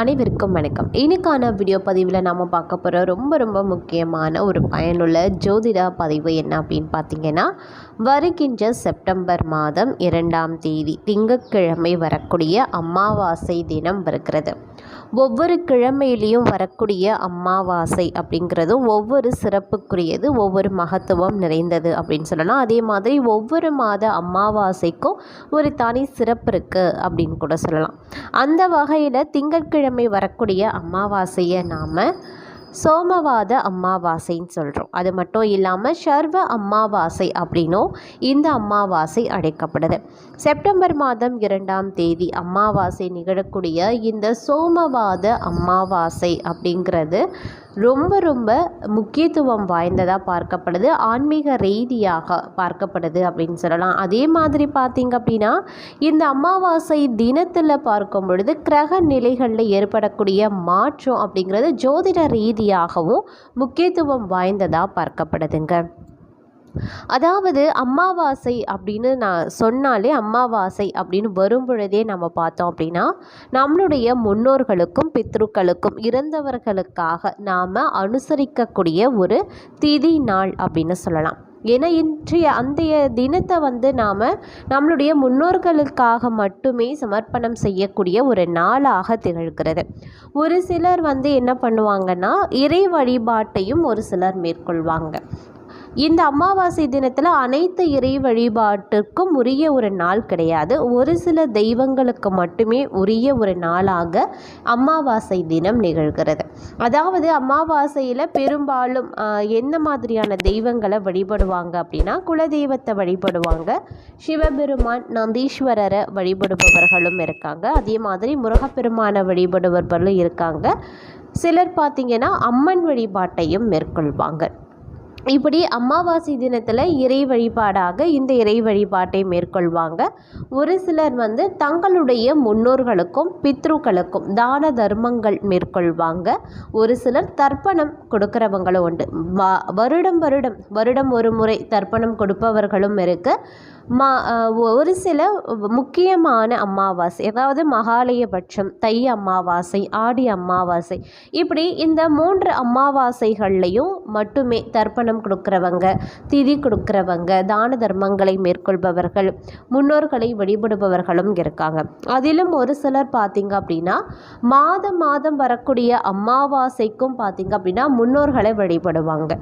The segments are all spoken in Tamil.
அனைவருக்கும் வணக்கம். இன்னைக்கான வீடியோ பதிவில் நாம் பார்க்க போகிற ரொம்ப ரொம்ப முக்கியமான ஒரு பயனுள்ள ஜோதிட பதிவு என்ன அப்படின்னு பார்த்தீங்கன்னா வருகின்ற செப்டம்பர் மாதம் இரண்டாம் தேதி திங்கட்கிழமை வரக்கூடிய அமாவாசை தினம் வருகிறது. ஒவ்வொரு கிழமையிலையும் வரக்கூடிய அமாவாசை அப்படிங்கிறதும் ஒவ்வொரு சிறப்புக்குரியது ஒவ்வொரு மகத்துவம் நிறைந்தது அப்படின்னு சொல்லலாம். அதே மாதிரி ஒவ்வொரு மாத அமாவாசைக்கும் ஒரு தனி சிறப்பு இருக்குது அப்படின்னு கூட சொல்லலாம். அந்த வகையில் திங்கட்கிழமை வரக்கூடிய அமாவாசையை நாம் சோமவாத அமாவாசைன்னு சொல்கிறோம் அது மட்டும் இல்லாமல் சர்வ அமாவாசை அப்படின்னும் இந்த அமாவாசை அழைக்கப்படுது செப்டம்பர் மாதம் இரண்டாம் தேதி அமாவாசை நிகழக்கூடிய இந்த சோமவாத அமாவாசை அப்படிங்கிறது ரொம்ப ரொம்ப முக்கியத்துவம் வாய்ந்ததாக பார்க்கப்படுது. ஆன்மீக ரீதியாக பார்க்கப்படுது அப்படின்னு சொல்லலாம். அதே மாதிரி பார்த்திங்க அப்படின்னா இந்த அமாவாசை தினத்தில் பார்க்கும் பொழுது கிரக நிலைகளில் ஏற்படக்கூடிய மாற்றம் அப்படிங்கிறது ஜோதிட ரீதி சக்தியாகவும் முக்கியத்துவம் வாய்ந்ததாக பார்க்கப்படுதுங்க. அதாவது அமாவாசை அப்படின்னு நான் சொன்னாலே அமாவாசை அப்படின்னு வரும் பொழுதே நம்ம பார்த்தோம் அப்படின்னா நம்மளுடைய முன்னோர்களுக்கும் பித்ருக்களுக்கும் இறந்தவர்களுக்காக நாம் அனுசரிக்கக்கூடிய ஒரு திதி நாள் அப்படின்னு சொல்லலாம். ஏன்னா இன்றைய அந்தைய தினத்தை வந்து நாம் நம்மளுடைய முன்னோர்களுக்காக மட்டுமே சமர்ப்பணம் செய்யக்கூடிய ஒரு நாளாக திகழ்கிறது. ஒரு சிலர் வந்து என்ன பண்ணுவாங்கன்னா இறை வழிபாட்டையும் ஒரு சிலர் மேற்கொள்வாங்க. இந்த அமாவாசை தினத்தில் அனைத்து இறை வழிபாட்டுக்கும் உரிய ஒரு நாள் கிடையாது. ஒரு சில தெய்வங்களுக்கு மட்டுமே உரிய ஒரு நாளாக அமாவாசை தினம் நிகழ்கிறது. அதாவது அமாவாசையில் பெரும்பாலும் எந்த மாதிரியான தெய்வங்களை வழிபடுவாங்க அப்படின்னா குலதெய்வத்தை வழிபடுவாங்க. சிவபெருமான் நந்தீஸ்வரரை வழிபடுபவர்களும் இருக்காங்க. அதே மாதிரி முருகப்பெருமானை வழிபடுபவர்களும் இருக்காங்க. சிலர் பார்த்திங்கன்னா அம்மன் வழிபாட்டையும் மேற்கொள்வாங்க. இப்படி அமாவாசை தினத்தில் இறை வழிபாடாக இந்த இறை வழிபாட்டை மேற்கொள்வாங்க. ஒரு சிலர் வந்து தங்களுடைய முன்னோர்களுக்கும் பித்ருக்களுக்கும் தான தர்மங்கள் மேற்கொள்வாங்க. ஒரு சிலர் தர்ப்பணம் கொடுக்குறவங்களும் உண்டு. வருடம் வருடம் வருடம் ஒரு முறை தர்ப்பணம் கொடுப்பவர்களும் இருக்குது மா ஒரு சில முக்கியமான அமாவாசை அதாவது மகாலயபட்சம் தை அமாவாசை ஆடி அமாவாசை இப்படி இந்த மூன்று அமாவாசைகள்லையும் மட்டுமே தர்ப்பணம் கொடுக்குறவங்க திதி கொடுக்கிறவங்க தான தர்மங்களை மேற்கொள்பவர்கள் முன்னோர்களை வழிபடுபவர்களும் இருக்காங்க. அதிலும் ஒரு சிலர் பார்த்தீங்க அப்படின்னா மாதம் மாதம் வரக்கூடிய அமாவாசைக்கும் பார்த்தீங்க அப்படின்னா முன்னோர்களை வழிபடுவாங்க.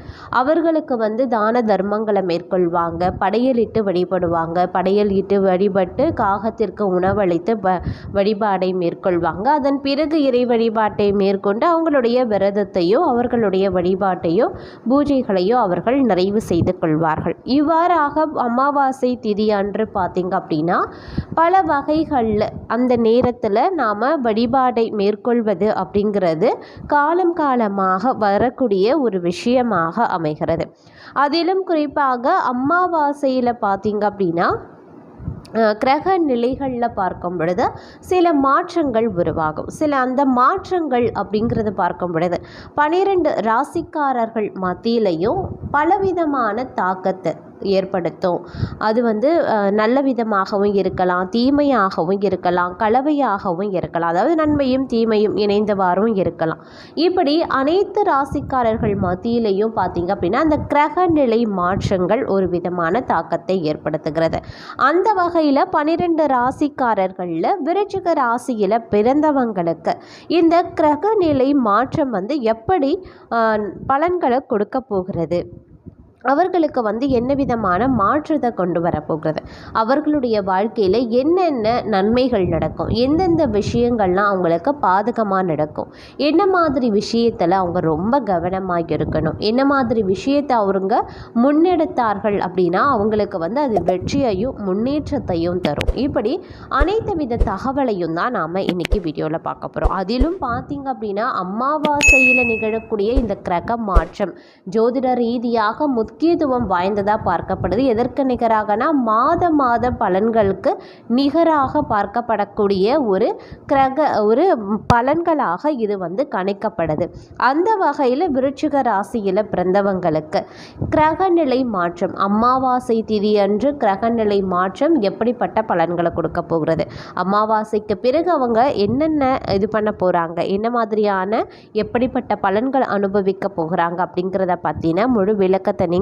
அவர்களுக்கு வந்து தான தர்மங்களை மேற்கொள்வாங்க படையலிட்டு வழிபடுவாங்க படையலிட்டு வழிபட்டு காகத்திற்கு உணவளித்து வ வழிபாடை மேற்கொள்வாங்க. அதன் பிறகு இறை வழிபாட்டை மேற்கொண்டு அவங்களுடைய விரதத்தையோ அவர்களுடைய வழிபாட்டையோ பூஜைகளையோ அவர்கள் நிறைவு செய்து கொள்வார்கள். இவ்வாறாக அமாவாசை திதி அன்று பார்த்திங்க அப்படின்னா பல வகைகளில் அந்த நேரத்தில் நாம் வழிபாடை மேற்கொள்வது அப்படிங்கிறது காலம் காலமாக வரக்கூடிய ஒரு விஷயமாக அமைகிறது. அதிலும் குறிப்பாக அமாவாசையில் பார்த்திங்க அப்படின்னா கிரக நிலைகளில் பார்க்கும் பொழுது சில மாற்றங்கள் உருவாகும். சில அந்த மாற்றங்கள் அப்படிங்கிறது பார்க்கும் பொழுது பனிரெண்டு ராசிக்காரர்கள் மத்தியிலையும் பலவிதமான தாக்கத்தை ஏற்படுத்தும். அது வந்து நல்ல விதமாகவும் இருக்கலாம் தீமையாகவும் இருக்கலாம் கலவையாகவும் இருக்கலாம். அதாவது நன்மையும் தீமையும் இணைந்தவாறும் இருக்கலாம். இப்படி அனைத்து ராசிக்காரர்கள் மத்தியிலையும் பார்த்திங்க அப்படின்னா அந்த கிரக நிலை மாற்றங்கள் ஒரு விதமான தாக்கத்தை ஏற்படுத்துகிறது. அந்த வகையில் பன்னிரெண்டு ராசிக்காரர்களில் விருச்சிக ராசியில் பிறந்தவங்களுக்கு இந்த கிரக நிலை மாற்றம் வந்து எப்படி பலன்களை கொடுக்க போகிறது? அவர்களுக்கு வந்து என்ன விதமான மாற்றத்தை கொண்டு வரப்போகிறது? அவர்களுடைய வாழ்க்கையில் என்னென்ன நன்மைகள் நடக்கும்? எந்தெந்த விஷயங்கள்லாம் அவங்களுக்கு பாதகமாக நடக்கும்? என்ன மாதிரி விஷயத்தில் அவங்க ரொம்ப கவனமாக இருக்கணும்? என்ன மாதிரி விஷயத்தை அவங்க முன்னெடுத்தார்கள் அப்படின்னா அவங்களுக்கு வந்து அது வெற்றியையும் முன்னேற்றத்தையும் தரும். இப்படி அனைத்து வித தகவலையும் தான் நாம் இன்றைக்கி வீடியோவில் பார்க்க போகிறோம் அதிலும் பார்த்திங்க அப்படின்னா அமாவாசையில் நிகழக்கூடிய இந்த கிரக மாற்றம் ஜோதிட ரீதியாக முத் முக்கியத்துவம் வாய்ந்ததாக பார்க்கப்படுது. எதற்கு நிகராகனா மாத மாத பலன்களுக்கு நிகராக பார்க்கப்படக்கூடிய ஒரு கிரக ஒரு பலன்களாக இது வந்து கணிக்கப்படுது. அந்த வகையில் விருட்சிக ராசியில் பிறந்தவங்களுக்கு கிரகநிலை மாற்றம் அமாவாசை திதி அன்று கிரகநிலை மாற்றம் எப்படிப்பட்ட பலன்களை கொடுக்க போகிறது? அமாவாசைக்கு பிறகு அவங்க என்னென்ன இது பண்ண போகிறாங்க என்ன மாதிரியான எப்படிப்பட்ட பலன்கள் அனுபவிக்க போகிறாங்க? அப்படிங்கிறத பற்றின முழு விளக்கத்தை நீங்கள்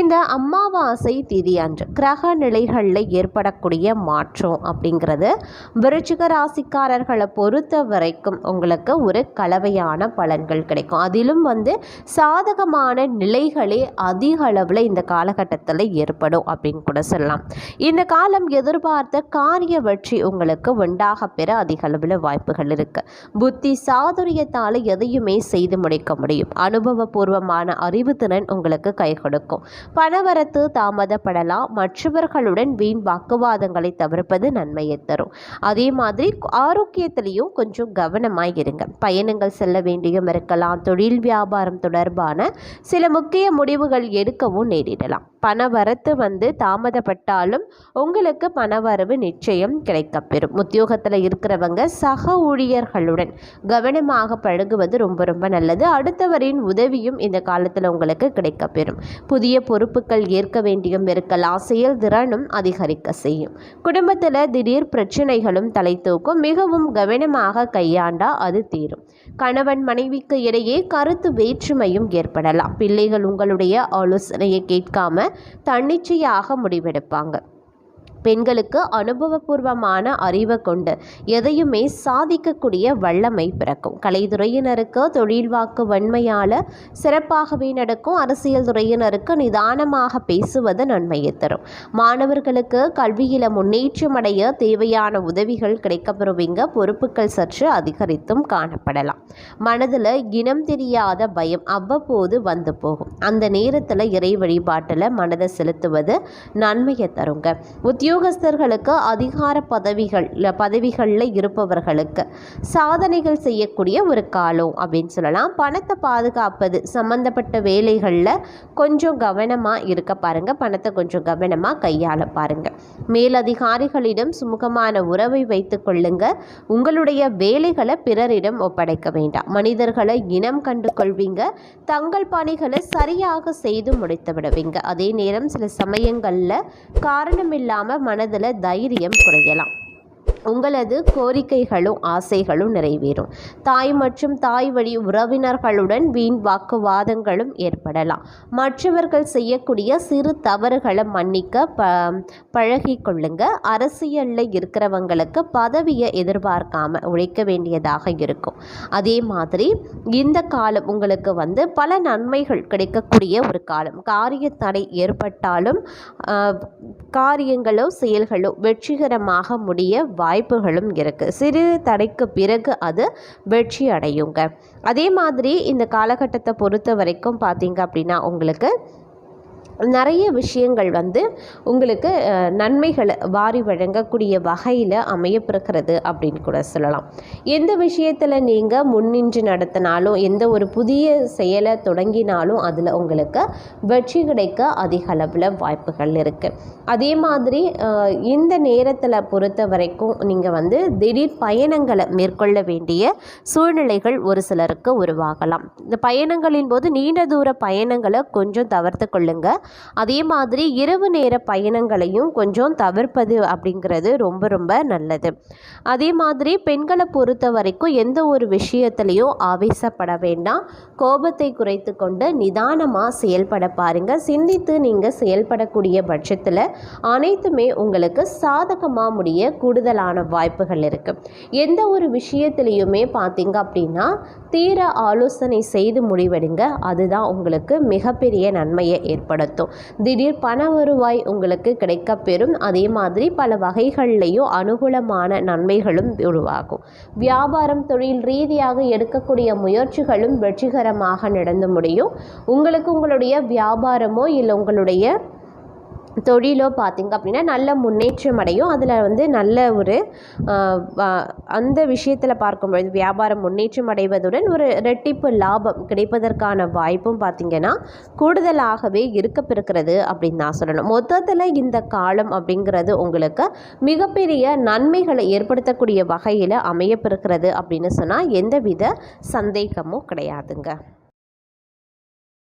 இந்த அமாவாசை திதி அன்று கிரக நிலைகளில் ஏற்படக்கூடிய மாற்றம் அப்படிங்கிறது விருச்சிக ராசிக்காரர்களை பொறுத்த வரைக்கும் உங்களுக்கு ஒரு கலவையான பலன்கள் கிடைக்கும். அதிலும் வந்து சாதகமான நிலைகளே அதிக அளவில் இந்த காலகட்டத்தில் ஏற்படும் அப்படின்னு கூட சொல்லலாம். இந்த காலம் எதிர்பார்த்த காரிய வெற்றி உங்களுக்கு உண்டாக பெற அதிக அளவில் வாய்ப்புகள் இருக்குது புத்தி சாதுரியத்தால் எதையுமே செய்து முடிக்க முடியும். அனுபவபூர்வமான அறிவுத்திறன் உங்களுக்கு கை கொடுக்கும். பணவரத்து தாமதப்படலாம். மற்றவர்களுடன் வீண் வாக்குவாதங்களை தவிர்ப்பது நன்மையை தரும். அதே மாதிரி ஆரோக்கியத்திலையும் கொஞ்சம் கவனமாக இருங்க. பயணங்கள் செல்ல வேண்டியும் இருக்கலாம். தொழில் வியாபாரம் தொடர்பான சில முக்கிய முடிவுகள் எடுக்கவும் நேரிடலாம். பணவரத்து வந்து தாமதப்பட்டாலும் உங்களுக்கு பணவரவு நிச்சயம் கிடைக்கப்பெறும். உத்தியோகத்தில் இருக்கிறவங்க சக ஊழியர்களுடன் கவனமாக பழகுவது ரொம்ப ரொம்ப நல்லது. அடுத்தவரின் உதவியும் இந்த காலத்தில் உங்களுக்கு கிடைக்கப்பெறும். புதிய பொறுப்புகள் ஏற்க வேண்டியும் இருக்கலாம். செயல்திறனும் அதிகரிக்க செய்யும். குடும்பத்தில் திடீர் பிரச்சனைகளும் தலை தூக்கும். மிகவும் கவனமாக கையாண்டா அது தீரும். கணவன் மனைவிக்கு இடையே கருத்து வேற்றுமையும் ஏற்படலாம். பிள்ளைகள் உங்களுடைய ஆலோசனையை கேட்காம தன்னிச்சையாக முடிவெடுப்பாங்க. பெண்களுக்கு அனுபவபூர்வமான அறிவை கொண்டு எதையுமே சாதிக்கக்கூடிய வல்லமை பிறக்கும். கலைத்துறையினருக்கு தொழில் வாக்கு வன்மையால் சிறப்பாகவே நடக்கும். அரசியல் துறையினருக்கு நிதானமாக பேசுவது நன்மையை தரும். மாணவர்களுக்கு கல்வியில் முன்னேற்றம் அடைய தேவையான உதவிகள் கிடைக்கப்பெறுவீங்க. பொறுப்புகள் சற்று அதிகரித்தும் காணப்படலாம். மனதில் இனம் தெரியாத பயம் அவ்வப்போது வந்து போகும். அந்த நேரத்தில் இறை வழிபாட்டில் மனதை செலுத்துவது நன்மையை தருங்க. உத்தியோ உத்தியோகஸ்தர்களுக்கு அதிகார பதவிகள் பதவிகளில் இருப்பவர்களுக்கு சாதனைகள் செய்யக்கூடிய ஒரு காலம் அப்படின்னு சொல்லலாம். பணத்தை பாதுகாப்பது சம்மந்தப்பட்ட வேலைகளில் கொஞ்சம் கவனமாக இருக்க பாருங்கள் பணத்தை கொஞ்சம் கவனமாக கையாள பாருங்கள் மேலதிகாரிகளிடம் சுமூகமான உறவை வைத்து கொள்ளுங்க. உங்களுடைய வேலைகளை பிறரிடம் ஒப்படைக்க வேண்டாம். மனிதர்களை இனம் கண்டு கொள்வீங்க தங்கள் பணிகளை சரியாக செய்து முடித்து விடுவீங்க அதே நேரம் சில சமயங்களில் காரணமில்லாமல் மனதில் தைரியம் குறையலாம். உங்களது கோரிக்கைகளும் ஆசைகளும் நிறைவேறும். தாய் மற்றும் தாய் வழி உறவினர்களுடன் வீண் வாக்குவாதங்களும் ஏற்படலாம். மற்றவர்கள் செய்யக்கூடிய சிறு தவறுகளை மன்னிக்க ப பழகி கொள்ளுங்க. அரசியலில் இருக்கிறவங்களுக்கு பதவியை எதிர்பார்க்காம உழைக்க வேண்டியதாக இருக்கும். அதே மாதிரி இந்த காலம் உங்களுக்கு வந்து பல நன்மைகள் கிடைக்கக்கூடிய ஒரு காலம். காரிய தடை ஏற்பட்டாலும் காரியங்களோ செயல்களோ வெற்றிகரமாக முடிய வாய்ப்புகளும் இருக்குது சிறு தடைக்கு பிறகு அது வெற்றி அடையுங்க. அதே மாதிரி இந்த காலகட்டத்தை பொறுத்த வரைக்கும் பார்த்தீங்க அப்படின்னா உங்களுக்கு நிறைய விஷயங்கள் வந்து உங்களுக்கு நன்மைகளை வாரி வழங்கக்கூடிய வகையில் அமையப்பிருக்கிறது அப்படின்னு கூட சொல்லலாம். எந்த விஷயத்தில் நீங்கள் முன்னின்று நடத்தினாலும் எந்த ஒரு புதிய செயலை தொடங்கினாலும் அதில் உங்களுக்கு வெற்றி கிடைக்க அதிக அளவில் வாய்ப்புகள் இருக்குது அதே மாதிரி இந்த நேரத்தில் பொறுத்த வரைக்கும் நீங்கள் வந்து திடீர் பயணங்களை மேற்கொள்ள வேண்டிய சூழ்நிலைகள் ஒரு சிலருக்கு உருவாகலாம். இந்த பயணங்களின் போது நீண்ட தூர பயணங்களை கொஞ்சம் தவிர்த்து கொள்ளுங்கள் அதே மாதிரி இரவு நேர பயணங்களையும் கொஞ்சம் தவிர்ப்பது அப்படிங்கிறது ரொம்ப ரொம்ப நல்லது. அதே மாதிரி பெண்களை பொறுத்த வரைக்கும் எந்த ஒரு விஷயத்துலையும் ஆவேசப்பட வேண்டாம். கோபத்தை குறைத்து கொண்டு நிதானமாக செயல்பட பாருங்கள் சிந்தித்து நீங்கள் செயல்படக்கூடிய பட்சத்தில் அனைத்துமே உங்களுக்கு சாதகமாக முடிய கூடுதலான வாய்ப்புகள் இருக்குது எந்த ஒரு விஷயத்துலையுமே பார்த்தீங்க அப்படின்னா தீர ஆலோசனை செய்து முடிவெடுங்க. அதுதான் உங்களுக்கு மிகப்பெரிய நன்மையை ஏற்படுத்தும். அர்த்தம் திடீர் பண வருவாய் உங்களுக்கு கிடைக்கப்பெறும். அதே மாதிரி பல வகைகள்லையும் அனுகூலமான நன்மைகளும் உருவாகும். வியாபாரம் தொழில் ரீதியாக எடுக்கக்கூடிய முயற்சிகளும் வெற்றிகரமாக நடந்து முடியும். உங்களுக்கு உங்களுடைய வியாபாரமோ இல்லை உங்களுடைய தொழிலோ பார்த்திங்க அப்படின்னா நல்ல முன்னேற்றம் அடையும். அதில் வந்து நல்ல ஒரு அந்த விஷயத்தில் பார்க்கும்பொழுது வியாபாரம் முன்னேற்றம் அடைவதுடன் ஒரு ரெட்டிப்பு லாபம் கிடைப்பதற்கான வாய்ப்பும் பார்த்திங்கன்னா கூடுதலாகவே இருக்கப்பெருக்கிறது அப்படின்னு நான் சொல்லணும். மொத்தத்தில் இந்த காலம் அப்படிங்கிறது உங்களுக்கு மிகப்பெரிய நன்மைகளை ஏற்படுத்தக்கூடிய வகையில் அமையப்பெருக்கிறது அப்படின்னு சொன்னால் எந்தவித சந்தேகமும் கிடையாதுங்க.